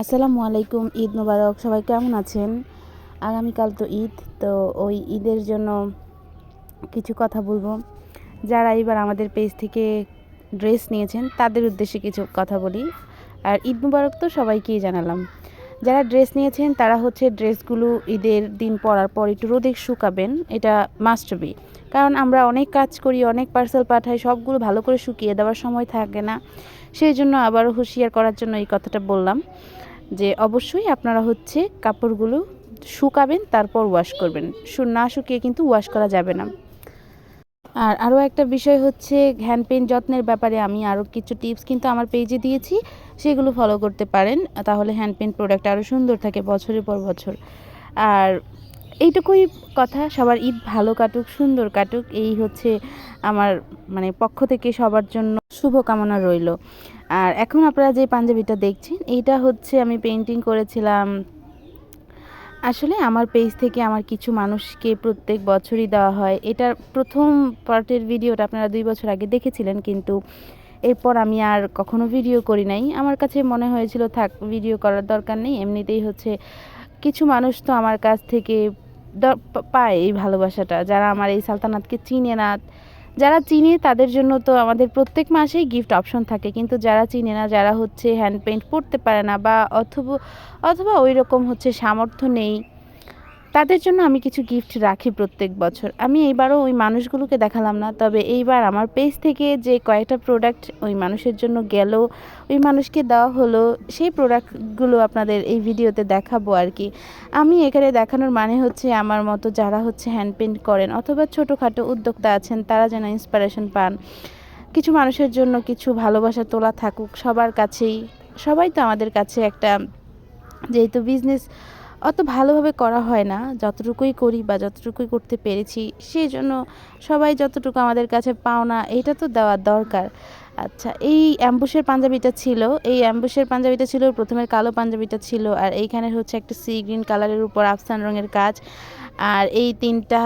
আসসালামু আলাইকুম, ঈদ মোবারক। সবাই কেমন আছেন? আগামীকাল তো ঈদ, তো ওই ঈদের জন্য কিছু কথা বলব। যারা এবার আমাদের পেজ থেকে ড্রেস নিয়েছেন, তাদের উদ্দেশ্যে কিছু কথা বলি। আর ঈদ মুবারক তো সবাইকেই জানালাম। যারা ড্রেস নিয়েছেন, তারা হচ্ছে ড্রেসগুলো ঈদের দিন পরার পর একটু রোদে শুকাবেন, এটা মাস্ট বি কারণ আমরা অনেক কাজ করি, অনেক পার্সেল পাঠাই, সবগুলো ভালো করে শুকিয়ে দেওয়ার সময় থাকে না। সেই জন্য আবারও হুঁশিয়ার করার জন্য এই কথাটা বললাম যে অবশ্যই আপনারা হচ্ছে কাপড়গুলো শুকাবেন, তারপর ওয়াশ করবেন। না শুকিয়ে কিন্তু ওয়াশ করা যাবে না। আর আরও একটা বিষয় হচ্ছে হ্যান্ড পেন যত্নের ব্যাপারে আমি আরও কিছু টিপস কিন্তু আমার পেজে দিয়েছি, সেগুলো ফলো করতে পারেন। তাহলে হ্যান্ড পেন প্রোডাক্ট আরও সুন্দর থাকে বছরের পর বছর। আর এইটুকুই কথা, সবার ঈদ ভালো কাটুক, সুন্দর কাটুক, এই হচ্ছে আমার মানে পক্ষ থেকে সবার জন্য শুভকামনা রইল। আর এখন আপনারা যে পাঞ্জাবিটা দেখছেন, এইটা হচ্ছে আমি পেন্টিং করেছিলাম। আসলে আমার পেজ থেকে আমার কিছু মানুষকে প্রত্যেক বছরই দেওয়া হয়। এটার প্রথম পার্টের ভিডিওটা আপনারা দুই বছর আগে দেখেছিলেন, কিন্তু এরপর আমি আর কখনো ভিডিও করি নাই। আমার কাছে মনে হয়েছিল, থাক ভিডিও করার দরকার নেই। এমনিতেই হচ্ছে, কিছু মানুষ তো আমার কাছ থেকে পায় এই ভালোবাসাটা। যারা আমার এই সালতানাতকে চিনে না, যারা চিনে তাদের জন্য তো আমাদের প্রত্যেক মাসেই গিফট অপশন থাকে। কিন্তু যারা চিনে না, যারা হচ্ছে হ্যান্ড পেন্ট পরতে পারে না বা অথবা অথবা ওই রকম হচ্ছে সামর্থ্য নেই তাদের জন্য আমি কিছু গিফট রাখি প্রত্যেক বছর। আমি এইবারও ওই মানুষগুলোকে দেখালাম না, তবে এইবার আমার পেজ থেকে যে কয়েকটা প্রোডাক্ট ওই মানুষের জন্য গেল, ওই মানুষকে দেওয়া হলো, সেই প্রোডাক্টগুলো আপনাদের এই ভিডিওতে দেখাবো আর কি। আমি এখানে দেখানোর মানে হচ্ছে আমার মতো যারা হচ্ছে হ্যান্ড পেন্ট করেন অথবা ছোটোখাটো উদ্যোক্তা আছেন, তারা যেন ইন্সপিরেশন পান। কিছু মানুষের জন্য কিছু ভালোবাসা তোলা থাকুক, সবার কাছেই, সবাই তো আমাদের কাছে একটা, যেহেতু বিজনেস অত ভালোভাবে করা হয় না। যতটুকুই করি বা যতটুকুই করতে পেরেছি, সেই জন্য সবাই যতটুকু আমাদের কাছে পাওনা, এটা তো দেওয়ার দরকার। আচ্ছা এই অ্যাম্বুশের পাঞ্জাবিটা ছিল, এই অ্যাম্বুশের পাঞ্জাবিটা ছিল, প্রথমে কালো পাঞ্জাবিটা ছিল, আর এইখানে হচ্ছে একটা সি গ্রিন কালারের উপর আফসান রঙের কাজ, আর এই তিনটা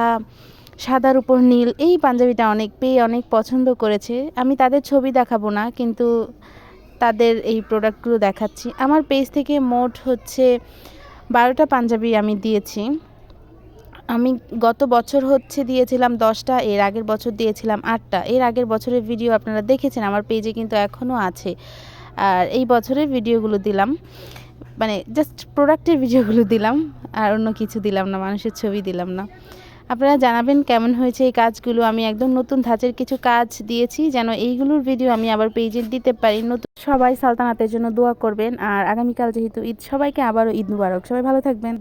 সাদার উপর নীল, এই পাঞ্জাবিটা অনেক পেয়ে অনেক পছন্দ করেছে। আমি তাদের ছবি দেখাবো না, কিন্তু তাদের এই প্রোডাক্টগুলো দেখাচ্ছি। আমার পেজ থেকে মোট হচ্ছে বারোটা পাঞ্জাবি আমি দিয়েছি। আমি গত বছর হচ্ছে দিয়েছিলাম দশটা, এর আগের বছর দিয়েছিলাম আটটা। এর আগের বছরের ভিডিও আপনারা দেখেছেন, আমার পেজে কিন্তু এখনও আছে। আর এই বছরের ভিডিওগুলো দিলাম। মানে জাস্ট প্রোডাক্টের ভিডিওগুলো দিলাম। আর অন্য কিছু দিলাম না, মানুষের ছবি দিলাম না। আপনারা জানাবেন কেমন হয়েছে এই কাজগুলো। আমি একদম নতুন ধাঁচের কিছু কাজ দিয়েছি, যেন এইগুলোর ভিডিও আমি আবার পেজে দিতে পারি। নতুন সবাই সালতানাতের জন্য দোয়া করবেন। আর আগামীকাল যেহেতু ঈদ, সবাইকে আবারও ঈদ মুবারক। সবাই ভালো থাকবেন।